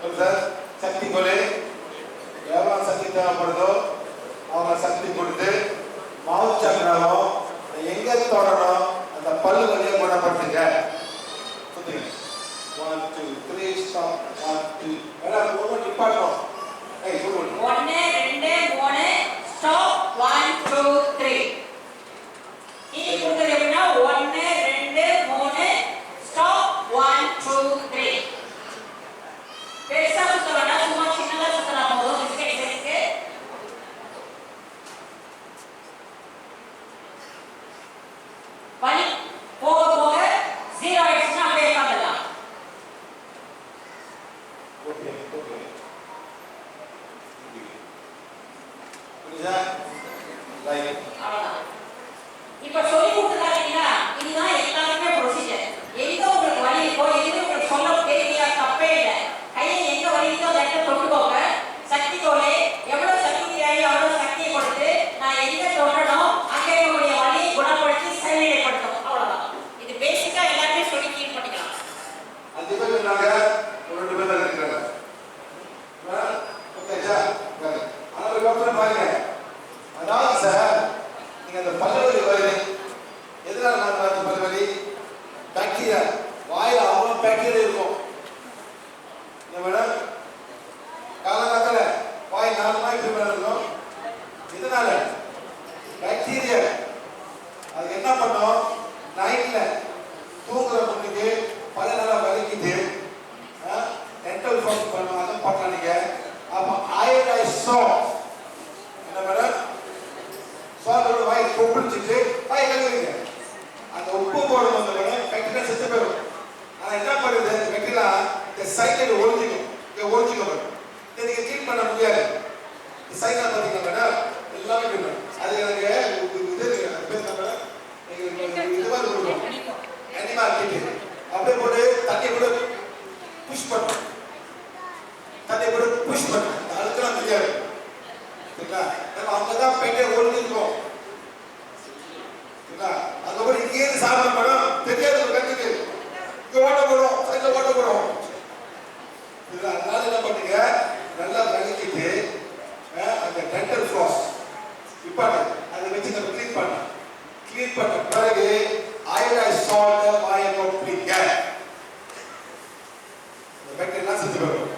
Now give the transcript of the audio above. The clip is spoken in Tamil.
சார் சக்தி கொலை எவ்வளோ சக்தி தேவைப்படுதோ அவங்க சக்தி கொடுத்து மாவு சக்கரம் எங்கே தொடரும் அந்த பல்லு வழியை குணப்படுத்துங்க one two three stop one two ஏன்னா மூணு நிப்பாட்டணும் ஏய் மூணு Is that like? Ah, don't. வாயில இருக்கும். என்ன மேடம் காலங்காத்தால வாய் நாலு நாள் இப்படி மேடம் இருக்கும். இதனால பாக்டீரியா அது என்ன பண்ணும்? நைட்ல தூங்குற பொண்ணுக்கு பல நல்லா வலிக்குது. டென்டல் ஃபங்க் பண்ணுவாங்க பண்ணலாம் நீங்க. அப்போ அயனைசோ என்ன மேடம்? சோதரோட வாய் கொப்பிடிச்சிட்டு வாய் கழுவுங்க அந்த உப்பு போடும் அந்த மேடம் வெட்டினா செத்து போயிடும் ஆனா என்ன பண்ணுது அந்த வெட்டினா இந்த சைக்கிள் ஒழிஞ்சிக்கும் இங்க ஒழிஞ்சிக்கும் மேடம் இதை நீங்க க்ளீன் பண்ண முடியாது. இந்த சைக்கிள் பார்த்தீங்க எல்லாமே க்ளீன் பண்ணும் அது எனக்கு இது இது இது மாதிரி கொடுக்கும் அனிமல் கிட்டு அப்படியே போட்டு தண்ணி கூட புஷ் பண்ணும் தண்ணி கூட புஷ் பண்ணும் அதுக்கெல்லாம் தெரியாது. சரிங்களா? நம்ம அவங்க தான் பெண்ணை ஒழுங்கிருக்கோம் சரிங்களா? அதுக்கப்புறம் இங்கே இருந்து சாப்பிட படம் தெரியாது ஒரு கண்ணுக்கு. இங்க ஓட்ட போடும் சைடில் ஓட்ட போடும் சரிங்களா? அதனால என்ன பண்ணுங்க? நல்லா கழிக்கிட்டு அந்த டென்டல் ஃப்ளாஸ் இப்பாட்டு அதை வச்சு நம்ம க்ளீன் பண்ணலாம். க்ளீன் பண்ண பிறகு அயனைஸ் சால்ட் வாயை கொப்பிங்க இந்த பேக்டீரியா செஞ்சு வரும்